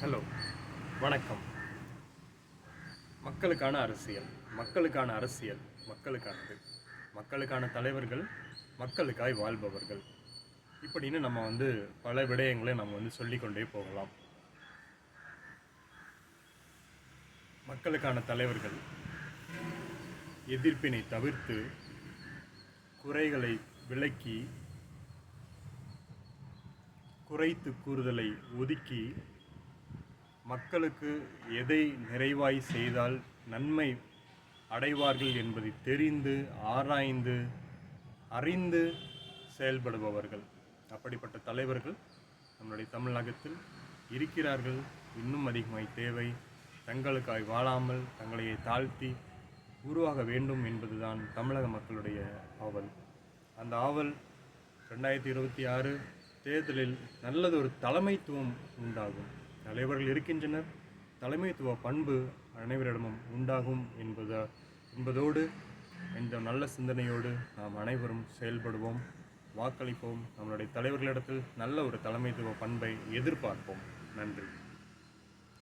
Hello வணக்கம். மக்களுக்கான அரசியல் மக்களுக்கான அரசியல் மக்களுக்கானது. மக்களுக்கான தலைவர்கள் மக்களுக்காய் வாழ்பவர்கள். இப்படின்னு நம்ம வந்து பல விடயங்களை நம்ம வந்து சொல்லிக்கொண்டே போகலாம். மக்களுக்கான தலைவர்கள் எதிர்ப்பினை தவிர்த்து குறைகளை விலக்கி குறைத்து கூறுதலை ஒதுக்கி மக்களுக்கு எதை நிறைவாய் செய்தால் நன்மை அடைவார்கள் என்பதை தெரிந்து ஆராய்ந்து அறிந்து செயல்படுபவர்கள். அப்படிப்பட்ட தலைவர்கள் நம்முடைய தமிழகத்தில் இருக்கிறார்கள். இன்னும் அதிகமாய் தேவை தங்களுக்காய் வாழாமல் தங்களையே தாழ்த்தி உருவாக வேண்டும் என்பதுதான் தமிழக மக்களுடைய ஆவல். அந்த ஆவல் ரெண்டாயிரத்தி இருபத்தி ஆறு தேர்தலில் நல்லதொரு தலைமைத்துவம் உண்டாகும். தலைவர்கள் இருக்கின்றனர். தலைமைத்துவ பண்பு அனைவரிடமும் உண்டாகும் என்பத என்பதோடு இந்த நல்ல சிந்தனையோடு நாம் அனைவரும் செயல்படுவோம் வாக்களிப்போம். நம்மளுடைய தலைவர்களிடத்தில் நல்ல ஒரு தலைமைத்துவ பண்பை எதிர்பார்ப்போம். நன்றி.